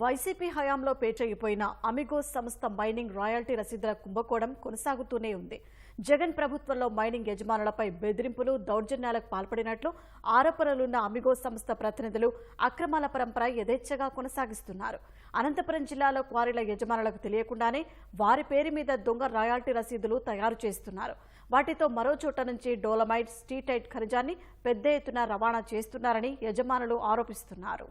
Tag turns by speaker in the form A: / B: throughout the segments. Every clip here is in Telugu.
A: వైసీపీ హయాంలో పేచయిపోయిన అమిగోస్ సంస్థ మైనింగ్ రాయల్టీ రసీదుల కుంభకోణం కొనసాగుతూనే ఉంది. జగన్ ప్రభుత్వంలో మైనింగ్ యజమానులపై బెదిరింపులు దౌర్జన్యాలకు పాల్పడినట్లు ఆరోపణలున్న అమిగోస్ సంస్థ ప్రతినిధులు అక్రమాల పరంపర యథేచ్ఛగా కొనసాగిస్తున్నారు. అనంతపురం జిల్లాలో క్వారీల యజమానులకు తెలియకుండానే వారి పేరు మీద దొంగ రాయల్టీ రసీదులు తయారు చేస్తున్నారు. వాటితో మరో చోట నుంచి డోలమైట్ స్టీటైట్ ఖనిజాన్ని పెద్ద ఎత్తున రవాణా చేస్తున్నారని యజమానులు ఆరోపిస్తున్నారు.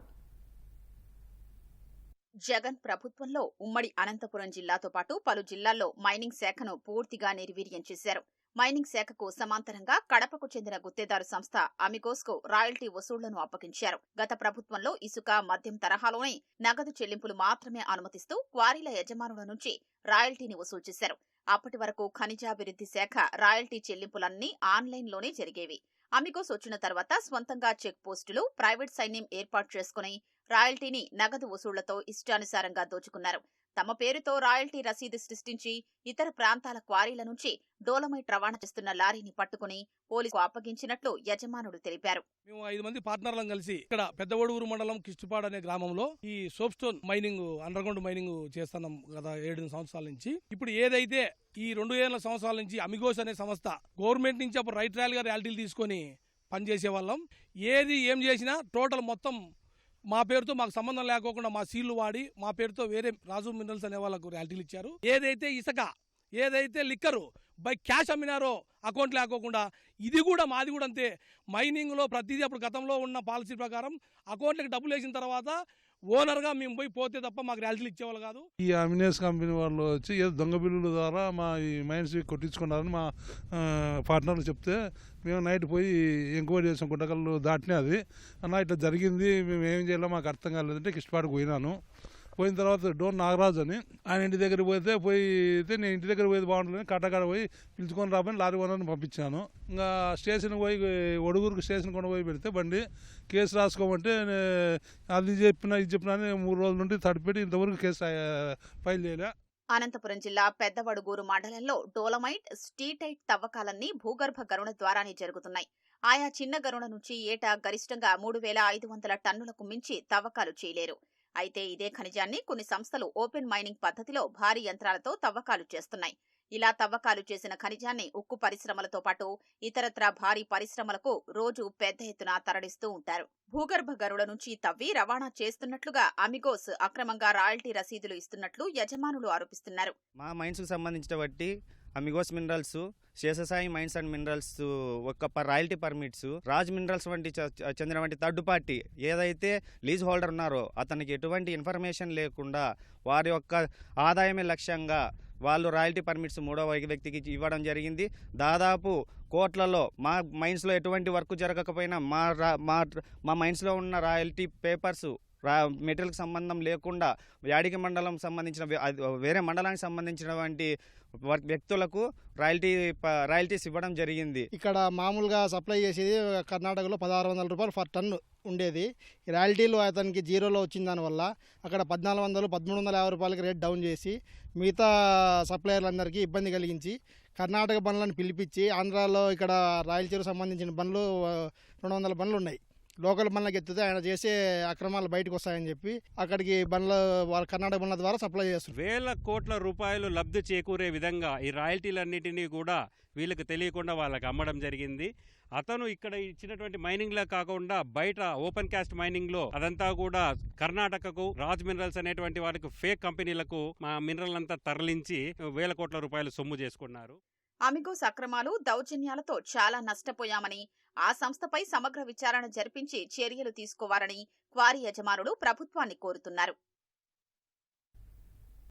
B: జగన్ ప్రభుత్వంలో ఉమ్మడి అనంతపురం జిల్లాతో పాటు పలు జిల్లాల్లో మైనింగ్ శాఖను పూర్తిగా నిర్వీర్యం చేశారు. మైనింగ్ శాఖకు సమాంతరంగా కడపకు చెందిన గుత్తేదారు సంస్థ అమిగోస్కు రాయల్టీ వసూళ్ళను అప్పగించారు. గత ప్రభుత్వంలో ఇసుక మద్యం తరహాలోనే నగదు చెల్లింపులు మాత్రమే అనుమతిస్తూ క్వారీల యజమానుల నుంచి రాయల్టీని వసూలు చేశారు. అప్పటి వరకు ఖనిజాభివృద్ధి శాఖ రాయల్టీ చెల్లింపులన్నీ ఆన్లైన్లోనే జరిగేవి. అమిగోస్ వచ్చిన తర్వాత స్వంతంగా చెక్ పోస్టులు ప్రైవేట్ సైన్యం ఏర్పాటు చేసుకుని రాయల్టీని నగదు వసూళ్ళతో ఇష్టానుసారంగా దోచుకున్నారు. తమ పేరుతో రాయల్టీ రసీదు సృష్టించి ఇతర ప్రాంతాల క్వారీల నుంచి డోలమైట్ రవాణా చేస్తున్న లారీని పట్టుకుని పోలీసుకు అప్పగించినట్లు యజమానుడు తెలిపారు.
C: మేము ఐదు మంది పార్ట్నర్లం కలిసి ఇక్కడ పెద్దవడూరు మండలం కిష్టిపాడు అనే గ్రామంలో ఈ soap stone mining underground mining చేస్తున్నాం గత ఏడు సంవత్సరాల నుంచి. ఇప్పుడు ఏదైతే ఈ రెండు ఏళ్ళ సంవత్సరాల నుంచి అమిగోస్ అనే సంస్థ గవర్నమెంట్ నుంచి అప్పుడు రైట్ రాయల్గా ర్యాలిటీలు తీసుకొని పనిచేసే వాళ్ళం ఏది ఏం చేసినా టోటల్ మొత్తం మా పేరుతో మాకు సంబంధం లేకోకుండా మా సీళ్ళు వాడి మా పేరుతో వేరే రాజు మినరల్స్ అనే వాళ్ళకు ర్యాలిటీలు ఇచ్చారు. ఏదైతే ఇసుక ఏదైతే లిక్కరు బై క్యాష్ అమ్మినారో అకౌంట్ లేకోకుండా ఇది కూడా మాది కూడా అంతే. మైనింగ్లో ప్రతిదీ అప్పుడు గతంలో ఉన్న పాలసీ ప్రకారం అకౌంట్లకు డబ్బులు వేసిన తర్వాత ఓనర్గా మేము పోయి పోతే తప్ప మాకు ర్యాలిటీలు ఇచ్చేవాళ్ళు కాదు.
D: ఈ అమినేస్ కంపెనీ వాళ్ళు వచ్చి ఏదో దొంగ బిల్లుల ద్వారా మా ఈ మైన్స్ కొట్టించుకున్నారని మా పార్ట్నర్లు చెప్తే మేము నైట్ పోయి ఎంక్వైరీ చేసాం గుంటకల్లు దాటినే అది. అన్న ఇట్లా జరిగింది మేము ఏం చేయాలో మాకు అర్థం కాలేదంటే కిష్టపాటు పోయినాను. పోయిన తర్వాత డోన్ నాగరాజు అని ఆయన ఇంటి దగ్గర పోతే పోయితే నేను ఇంటి దగ్గర పోయేది బాగుంటుంది కట్టకాడ పోయి పిలుచుకొని రాబోయి లారీ ఓనర్ని పంపించాను. ఇంకా స్టేషన్కి పోయి ఒడుగురికి స్టేషన్ కొని పోయి పెడితే బండి కేసు రాసుకోమంటే అది చెప్పిన ఇది చెప్పిన అని మూడు రోజుల నుండి తడిపెట్టి ఇంతవరకు కేసు ఫైల్ చేయలే.
B: అనంతపురం జిల్లా పెద్దవడుగూరు మండలంలో డోలమైట్ స్టీటైట్ తవ్వకాలన్నీ భూగర్భ గరుణ ద్వారానే జరుగుతున్నాయి. ఆయా చిన్న గరుణ నుంచి ఏటా గరిష్టంగా మూడు వేల ఐదు వందల టన్నులకు మించి తవ్వకాలు చేయలేరు. అయితే ఇదే ఖనిజాన్ని కొన్ని సంస్థలు ఓపెన్ మైనింగ్ పద్ధతిలో భారీ యంత్రాలతో తవ్వకాలు చేస్తున్నాయి. ఇలా తవ్వకాలు చేసిన ఖనిజాన్ని ఉక్కు పరిశ్రమలతో పాటు ఇతరత్రా భారీ పరిశ్రమలకు రోజు పెద్ద ఎత్తున తరలిస్తూ ఉంటారు. భూగర్భ గరుడ నుంచి తవ్వి రవాణా చేస్తున్నట్లుగా అమిగోస్ అక్రమంగా రాయల్టీ రసీదులు ఇస్తున్నట్లు యజమానులు ఆరోపిస్తున్నారు.
E: మా మైన్స్కి సంబంధించిన బట్టి Amigos minerals Seshasayi mines and minerals ఒక రాయల్టీ పర్మిట్స్ రాజ్ మినరల్స్ వంటి చ- చెందిన వంటి థర్డ్ పార్టీ ఏదైతే లీజ్ హోల్డర్ ఉన్నారో అతనికి ఎటువంటి ఇన్ఫర్మేషన్ లేకుండా వారి యొక్క ఆదాయమే లక్ష్యంగా వాళ్ళు రాయల్టీ పర్మిట్స్ మూడవ వ్యక్తికి ఇవ్వడం జరిగింది. దాదాపు కోట్లలో మా మైన్స్లో ఎటువంటి వర్క్ జరగకపోయినా మా రా- మా మా మైన్స్లో ఉన్న రాయల్టీ పేపర్స్ రా మెటీరియల్కి సంబంధం లేకుండా యాడికి మండలం సంబంధించిన అది వేరే మండలానికి సంబంధించినటువంటి వర్- వ్యక్తులకు రాయల్టీ రాయల్టీస్ ఇవ్వడం జరిగింది.
F: ఇక్కడ మామూలుగా సప్లై చేసేది కర్ణాటకలో పదహారు వందల రూపాయలు ఫర్ టన్ను ఉండేది. రాయల్టీలు అతనికి జీరోలో వచ్చిన దానివల్ల అక్కడ పద్నాలుగు వందలు పదమూడు వందల యాభై రూపాయలకి రేట్ డౌన్ చేసి మిగతా సప్లయర్లందరికీ ఇబ్బంది కలిగించి కర్ణాటక బండ్లను పిలిపించి ఆంధ్రాలో ఇక్కడ రాయలసీమకు సంబంధించిన బండ్లు రెండు వందల బండ్లు ఉన్నాయి. లోకల్ బండ్లకు ఎత్తితే ఆయన చేసే అక్రమాలు బయటకు వస్తాయని చెప్పి అక్కడికి బండ్ల వాళ్ళ కర్ణాటక బండ్ల ద్వారా సప్లై చేస్తారు
G: వేల కోట్ల రూపాయలు లబ్ధి చేకూరే విధంగా ఈ రాయల్టీలన్నిటినీ కూడా వీళ్ళకి తెలియకుండా వాళ్ళకి అమ్మడం జరిగింది. అతను ఇక్కడ ఇచ్చినటువంటి మైనింగ్ లా కాకుండా బయట ఓపెన్ కాస్ట్ మైనింగ్లో అదంతా కూడా కర్ణాటకకు రాజ్ మినరల్స్ అనేటువంటి వారికి ఫేక్ కంపెనీలకు మా మినరల్ అంతా తరలించి వేల కోట్ల రూపాయలు సొమ్ము చేసుకున్నారు.
B: అమిగోస్ అక్రమాలు దౌర్జన్యాలతో చాలా నష్టపోయామని ఆ సంస్థపై సమగ్ర విచారణ జరిపించి చర్యలు తీసుకోవాలని క్వారీ యజమానులు ప్రభుత్వాన్ని కోరుతున్నారు.